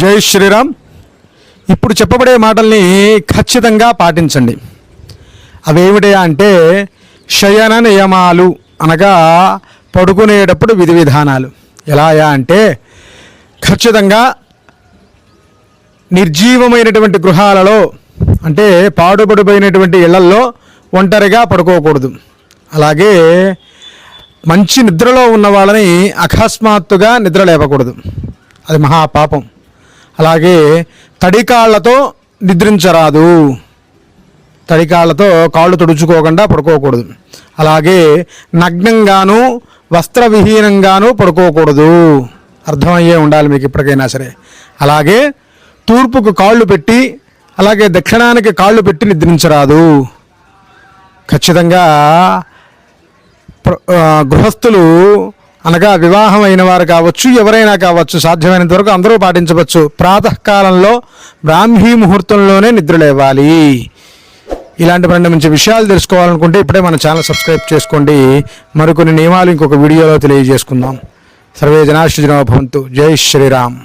జై శ్రీరామ్. ఇప్పుడు చెప్పబడే మాటల్ని ఖచ్చితంగా పాటించండి. అవేమిటయా అంటే శయన నియమాలు అనగా పడుకునేటప్పుడు విధి విధానాలు. ఎలాయా అంటే ఖచ్చితంగా నిర్జీవమైనటువంటి గృహాలలో అంటే పాడుపడిపోయినటువంటి ఇళ్ళల్లో ఒంటరిగా పడుకోకూడదు. అలాగే మంచి నిద్రలో ఉన్న వాళ్ళని అకస్మాత్తుగా నిద్ర లేపకూడదు. అది మహాపాపం అలాగే తడికాళ్ళతో నిద్రించరాదు. తడికాళ్ళతో కాళ్ళు తుడుచుకోకుండా పడుకోకూడదు. అలాగే నగ్నంగాను వస్త్రవిహీనంగాను పడుకోకూడదు. అర్థమయ్యే ఉండాలి మీకు ఇప్పటికైనా సరే. అలాగే తూర్పుకు కాళ్ళు పెట్టి అలాగే దక్షిణానికి కాళ్ళు పెట్టి నిద్రించరాదు. ఖచ్చితంగా ప్ర- గృహస్థులు అనగా వివాహం వారు కావచ్చు ఎవరైనా కావచ్చు సాధ్యమైనంత వరకు అందరూ పాటించవచ్చు. ప్రాతకాలంలో బ్రాహ్మీ ముహూర్తంలోనే నిద్ర లేవాలి. ఇలాంటి రెండు మంచి విషయాలు తెలుసుకోవాలనుకుంటే ఇప్పుడే మన ఛానల్ సబ్స్క్రైబ్ చేసుకోండి. మరికొన్ని నియమాలు ఇంకొక వీడియోలో తెలియజేసుకుందాం. సర్వే జనాశ్రీ జై శ్రీరామ్.